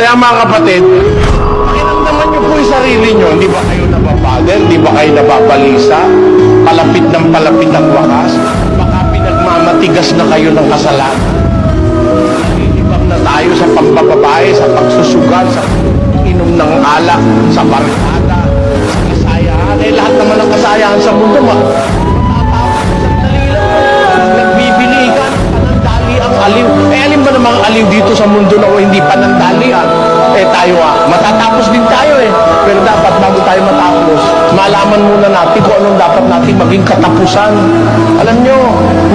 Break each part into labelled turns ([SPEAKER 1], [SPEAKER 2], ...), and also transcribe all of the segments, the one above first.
[SPEAKER 1] Kaya mga kapatid, pakiramdaman niyo po yung sarili niyo. Hindi ba kayo nababagal? Hindi ba kayo nababalisa? Palapit ng palapit ang wakas? Baka pinagmamatigas na kayo ng kasalanan? Nalilibang na tayo sa pambababae, sa pagsusugal, Eh, alin ba namang aliw dito sa mundo na o hindi panandalian? Eh, tayo nga, matatapos din tayo eh. Pero dapat bago tayo matapos, malaman muna natin kung anong dapat natin maging katapusan. Alam nyo,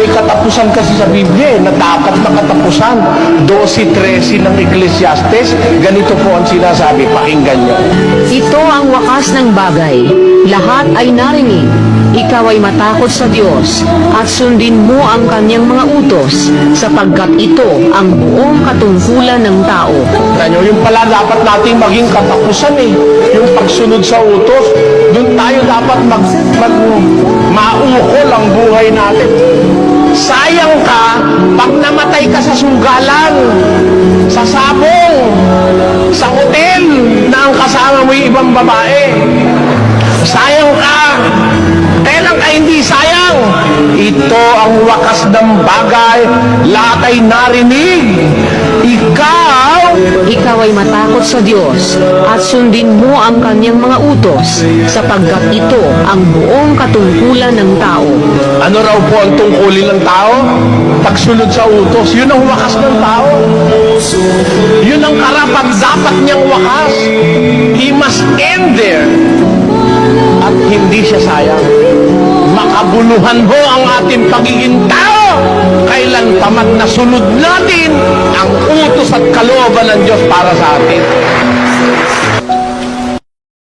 [SPEAKER 1] may katapusan kasi sa Biblia eh, na dapat na katapusan. 12-13 ng Ecclesiastes, ganito po ang sinasabi, pakinggan nyo.
[SPEAKER 2] Ito ang wakas ng bagay. Lahat ay narinig. Ikaw ay matakot sa Diyos at sundin mo ang kanyang mga utos sapagkat ito ang buong katungkulan ng tao.
[SPEAKER 1] Kita nyo, yung pala dapat nating maging katapusan eh. Yung pagsunod sa utos, doon tayo dapat mag, mag maukol ang buhay natin. Sayang ka pag namatay ka sa sugalan, sa sabong, sa hotel na ang kasama mo yung ibang babae. Sayang ka. Ito ang wakas ng bagay. Lahat ay narinig. Ikaw
[SPEAKER 2] Ikaw ay matakot sa Diyos at sundin mo ang kanyang mga utos sapagkat ito ang buong katungkulan ng tao.
[SPEAKER 1] Ano raw po ang tungkulin ng tao? Pagsunod sa utos. Yun ang wakas ng tao. Yun ang karapat dapat niyang wakas. He must end there. At hindi siya sayang. Makabuluhan ho ang ating pagiging tao. Kailan pa man nasunod natin ang utos at kalooban ng Diyos para sa atin.